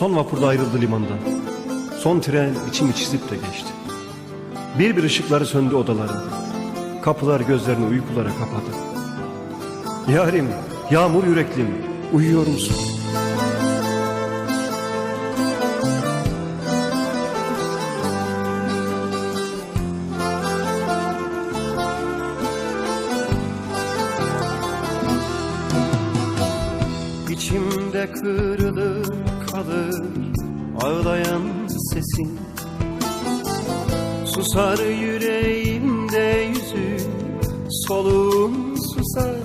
Son vapurda ayrıldı limandan. Son tren içimi çizip de geçti. Bir bir ışıkları söndü odaların. Kapılar gözlerini uykulara kapadı. Yarim, yağmur yüreklim, uyuyor musun? İçimde kırılır kalır ağlayan sesin. Susar yüreğimde yüzün soluğum susar.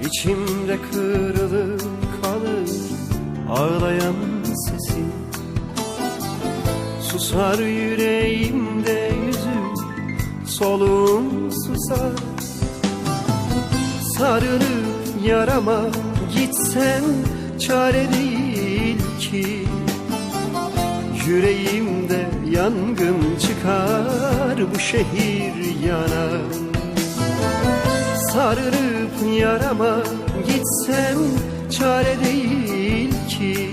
İçimde kırılır kalır ağlayan sesin. Susar yüreğimde yüzün soluğum susar. Sarılıp yarama gitsen çare değil ki. Yüreğimde yangın çıkar bu şehir yanar Sarılıp yarama gitsem çare değil ki.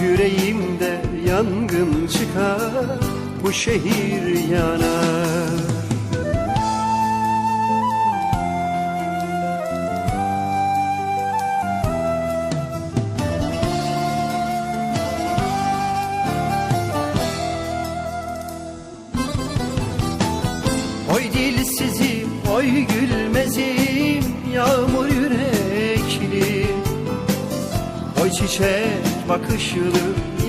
Yüreğimde yangın çıkar bu şehir yanar dilsizim, oy gülmezim, yağmur yürekli. Oy çiçek bakışlı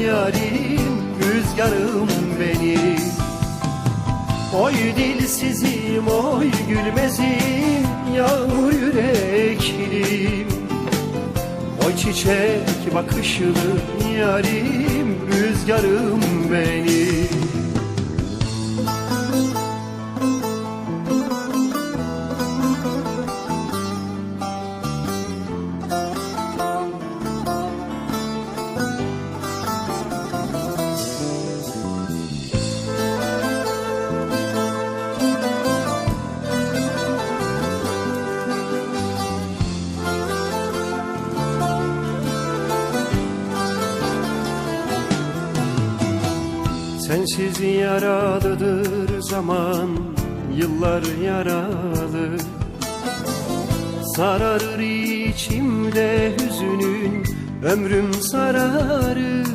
yarim, rüzgarım benim. Oy dilsizim, oy gülmezim, yağmur yürekli. Oy çiçek bakışlı yarim, rüzgarım benim Sensiz yaralıdır zaman Yıllar yaralı. Sararır içimde hüzünün Ömrüm sararır.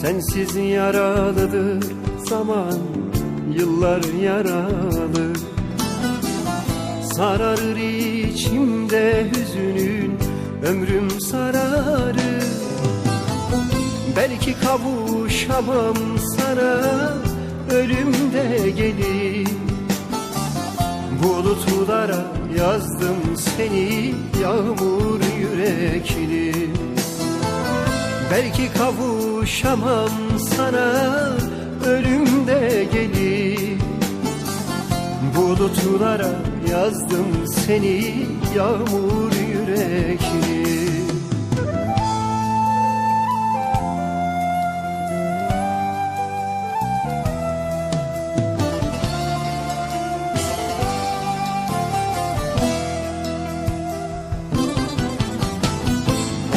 Sensiz yaralıdır zaman Yıllar yaralı. Sararır içimde hüzünün Ömrüm sararır Belki kavuşamam sana ölümde gelir. Bulutlara yazdım seni yağmur yürekli. Belki kavuşamam sana ölümde gelir. Bulutlara yazdım seni yağmur yürekli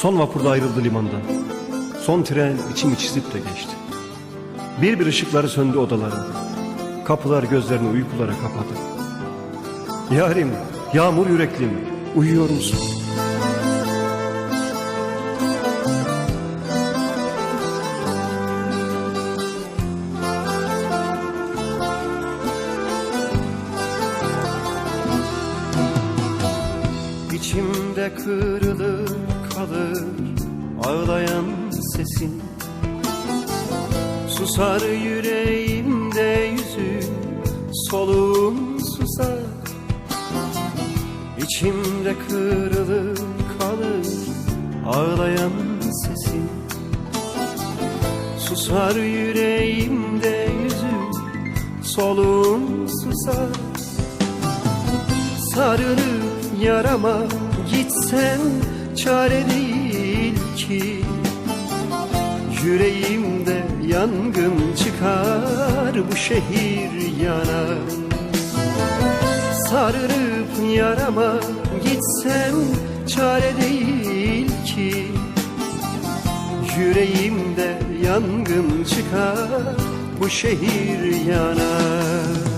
Son vapurda ayrıldı limanda. Son tren içimi çizip de geçti. Bir bir ışıkları söndü odaların. Kapılar gözlerini uykulara kapadı. Yarim, yağmur yüreklim, uyuyor musun?'' içimde kırık kalır ağlayan sesin. Susar yüreğimde yüzün soluğum susar. İçimde kırılır kalır ağlayan sesin. Susar yüreğimde yüzün soluğum susar. Sarılıp yarama gitsen çare değil ki. Yüreğimde yangın çıkar bu şehir yanar Sarılıp yarama gitsem çare değil ki. Yüreğimde yangın çıkar bu şehir yanar